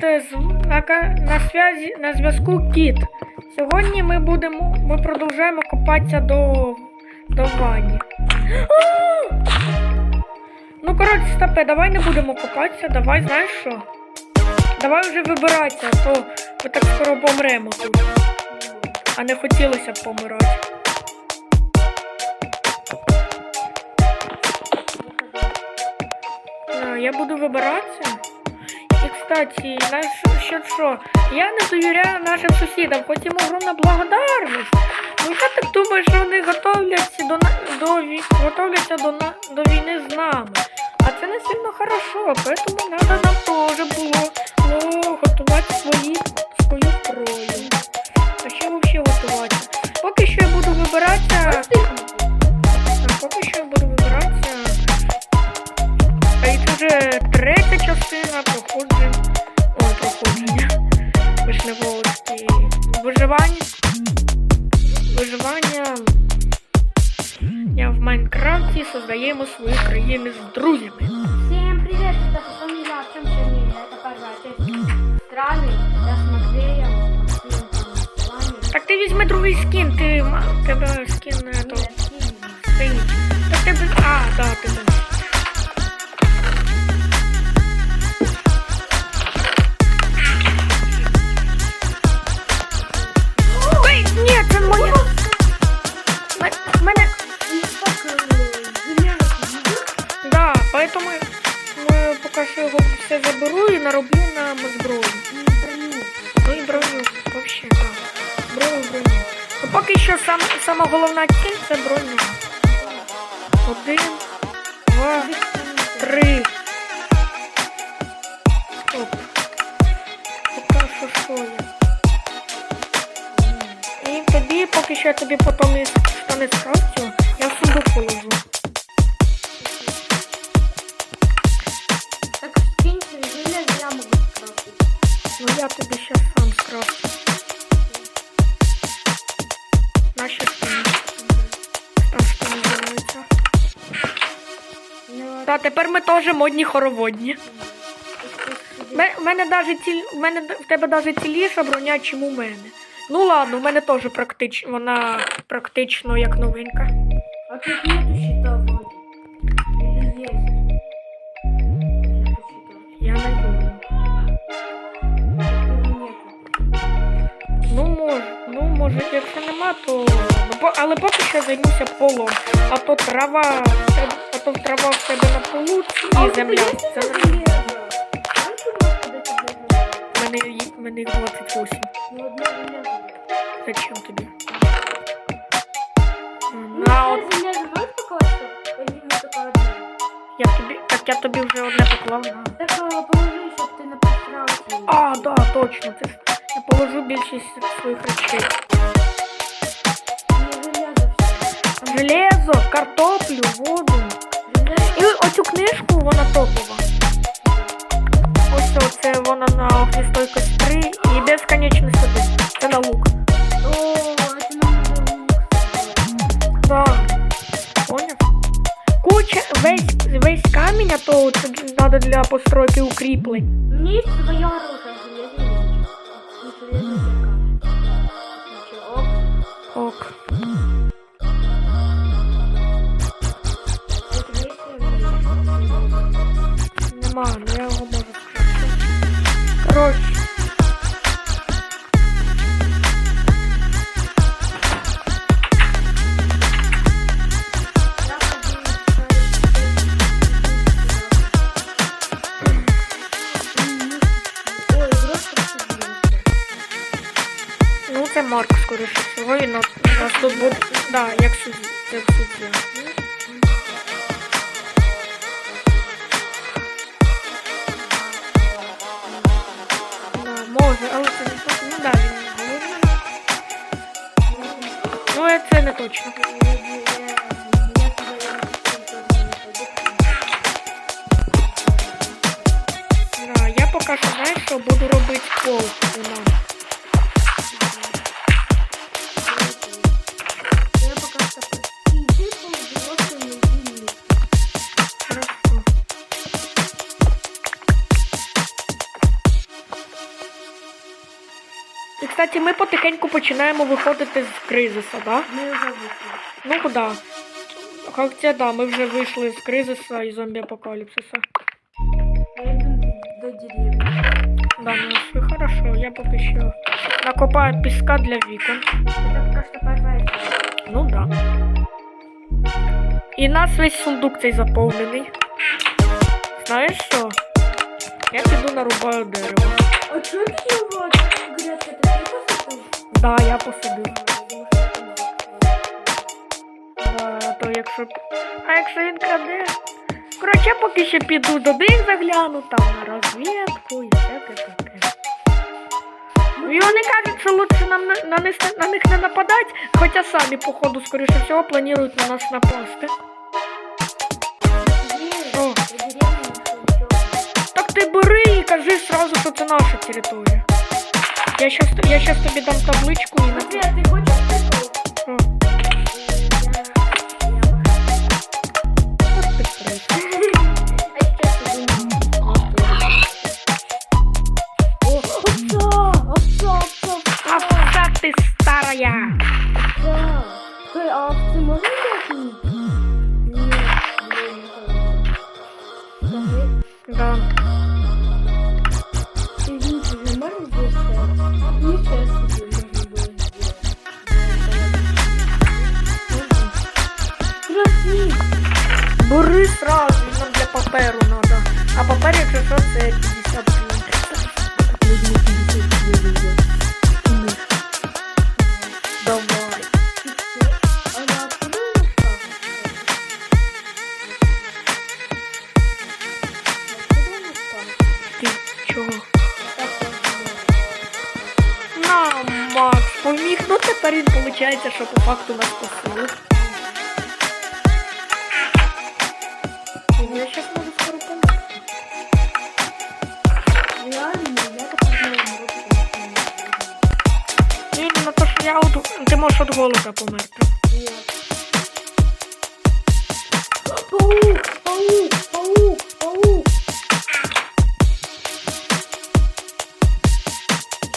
з- на, ка- на, зв'язку Кіт. Сьогодні ми будемо. Ми продовжуємо копатися до, до Вані. Ну, коротше, стопе, давай не будемо копатися, давай, знаєш що? Давай вже вибиратися, то ми так скоро помремо тут. А не хотілося б помирати. Я буду вибиратися. І, кстати, знаєш, що, що? Я не довіряю нашим сусідам, хоч їм огромна благодарність. Ну я так думаю, що вони готовляться до, на- до, готовляться до, на- до війни з нами. А це не сильно хорошо, поэтому треба нам теж було ну, готувати свої, свою зброю. А взагалі готувати? Поки що я буду вибиратися. частина проходження. Ой, проходження. Вишневості. Виживання. Виживання. Я в Майнкрафті создаємо свої країни з друзями. Всем привет, это фамилия Артем Чернильный. Это первая часть страны. Я с Матвеем, Максимом, с вами. Так ти візьми другий скін, ти ма- тебе скін не то. стоїть. Так тебе. А, да, ти Нароблю нам зброю. Ну і броню, вообще, так. Зброю, броню. Ну поки що сам, сама головна ціль це броня. Один, два, три. Стоп. Поки що що я. І тобі, поки що я тобі потім я тобі щас сам скрафтю. Наші штани. Там що називається. Та тепер ми теж модні хороводні. У мене даже ці, в мене в тебе даже ціліша броня, чим у мене. Ну ладно, у мене теж практично, вона практично як новинка. А тут нету щита ну може, якщо нема, то. ну, Але поки що займуся полом. А то трава, а то трава в тебе на полу і земля. Це мене, мене 28. Ни одно. Зачем тобі? Ну, На, от, я тобі, так я тобі вже одне поклав. Так а, положи, щоб ти не посрав. А, да, точно. Це ж положу більшість своїх речей. Железо картоплю, воду. І оцю книжку вона топова. Ось оце вона на огністойкость 3 і безконечно сюди. Це на лук. Да. Поняв? Куча, весь, весь камінь, а то це треба для постройки укріплень. Меня есть оружие, Коротше. Точно. Да, я пока що знаю, що буду робити пол кстати, ми потихеньку починаємо виходити з кризиса, да? Ми вже вийшли. Ну куда? Хотя да, ми вже вийшли з кризиса і зомбі-апокаліпсиса. До деревні. Да, ну все хорошо, я поки що накопаю піска для вікон. Це поки що перша. Ну да. І нас весь сундук цей заповнений. Знаєш що? Я піду нарубаю дерево. А чого ти його? Да, я посадив. Да, то якщо. А якщо він краде. Коротше, поки ще піду до них загляну, там на розвідку і всяке таке. І вони кажуть, що лучше нам на, на, них, на них не нападати, хоча самі, походу, скоріше всього, планують на нас напасти. Так ти бери і кажи сразу, що це наша територія. Я щас, я щас тобі дам табличку і напишу. Бери сразу, нам для паперу надо. А папер, якщо що, це 50 гривень. Давай. Ти Макс, поміг. Ну тепер він виходить, що по факту нас посили.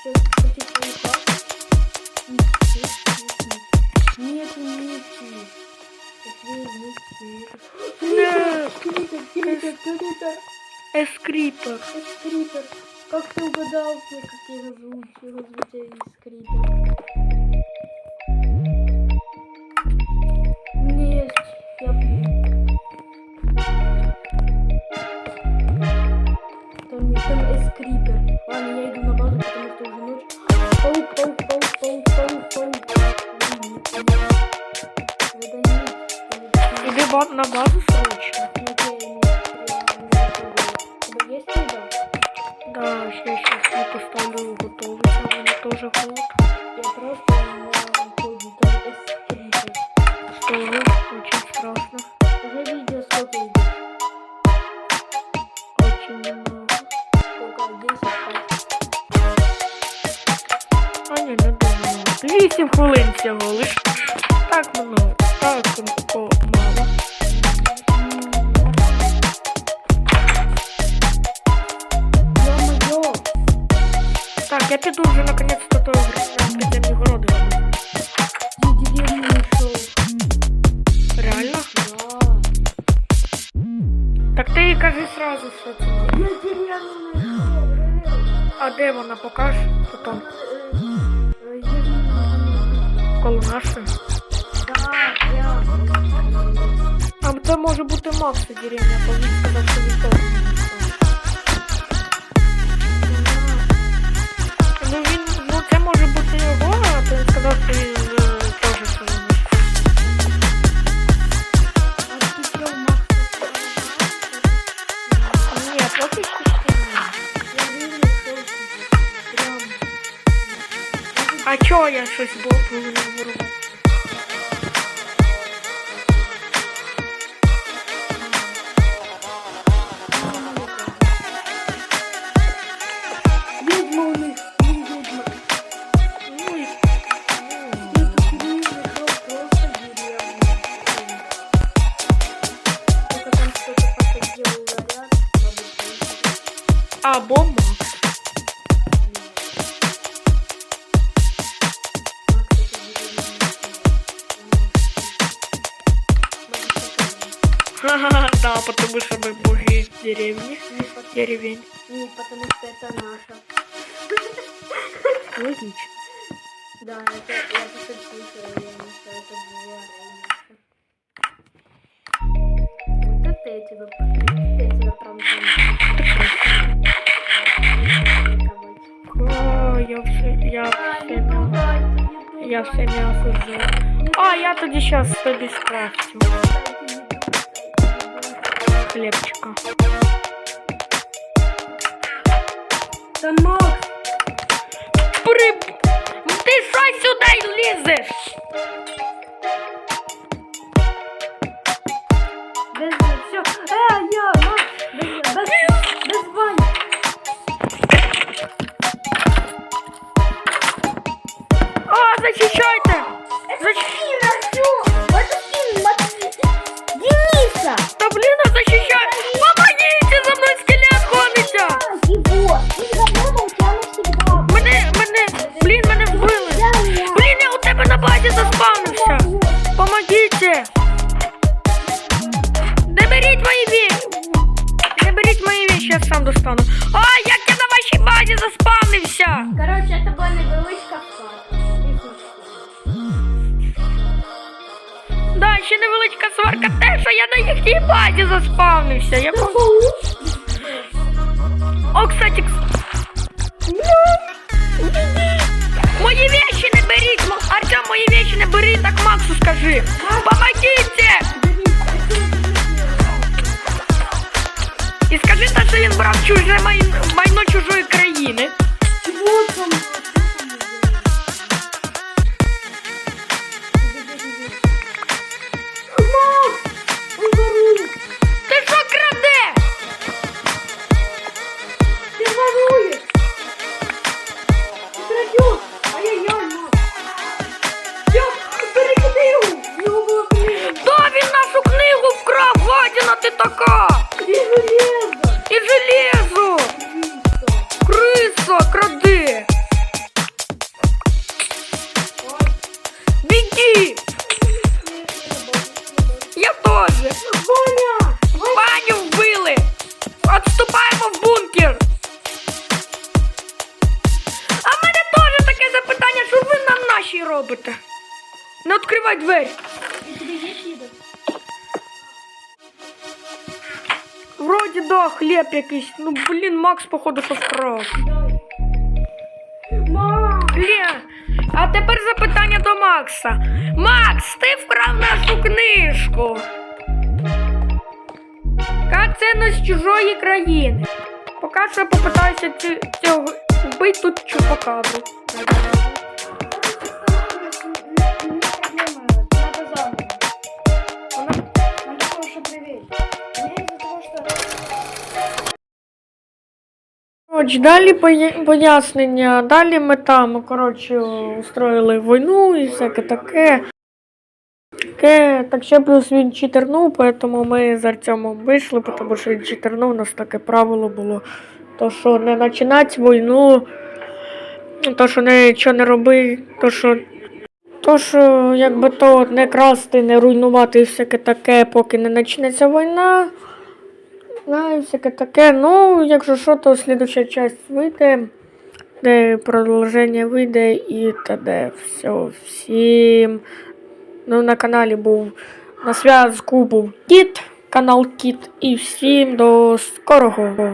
Что, хотите паука? Нет, нити. Какие нити? Нет. Крипер, крипер, крипер, Ескріпер. крипер. Как ты угадал, мне, как его зовут? Его Очень немного. Сколько? 10 пять. А ні, не дуже много. Вісім хвилин всього лиш. Так много. Так м- мало. Ё-моё! Так, я піду вже Так ти і кажи сразу, що це. Я деревню нашел. А де вона покаж? Потім. Э, э, Коло нашої. Да, я. А це може бути Макса деревня, бо він сказав, що він теж не знайшов. Ну він, ну це може бути його, а то він сказав, що він щось було повинно робити. А бомба? Потому что мы боги деревни. Не, Деревень. не, потому что это наша. Логично. Да, это я просто слышала, что это было раньше. Вот это я тебя, я тебя прям О, я все, я все мясо. Я все мясо вже. А, я тоді щас тобі скрафтю. Хлебчика. Та Макс, При... Ти що сюди лізеш? ще невеличка сварка те, що я на їхній базі заспавнився. Я по... О, кстати, кс- Мої вещи не беріть! М- Артем, мої вещи не бери, так Максу скажи! Помогите! І скажи те, що він брав чуже май- майно чужої країни. Вроді да, хліб якийсь. Ну блін, Макс, походу, що вкрав. Лє. А тепер запитання до Макса. Макс, ти вкрав нашу книжку. Це з чужої країни? Поки що я попитаюся цього вбити тут чупакабру. Коротше, далі пояснення, далі ми там, коротше, устроїли війну і всяке таке. Таке, так ще плюс він читернув, тому ми з Артемом вийшли, тому що він читернув, у нас таке правило було. То, що не починати війну, то, що нічого не роби, то, що, то, що якби то не красти, не руйнувати і всяке таке, поки не почнеться війна. Знаю, всяке таке. Ну, якщо що, то слідуча часть вийде, де продовження вийде і т.д. Все, всім. Ну, на каналі був на зв'язку був Кіт, канал Кіт. І всім до скорого.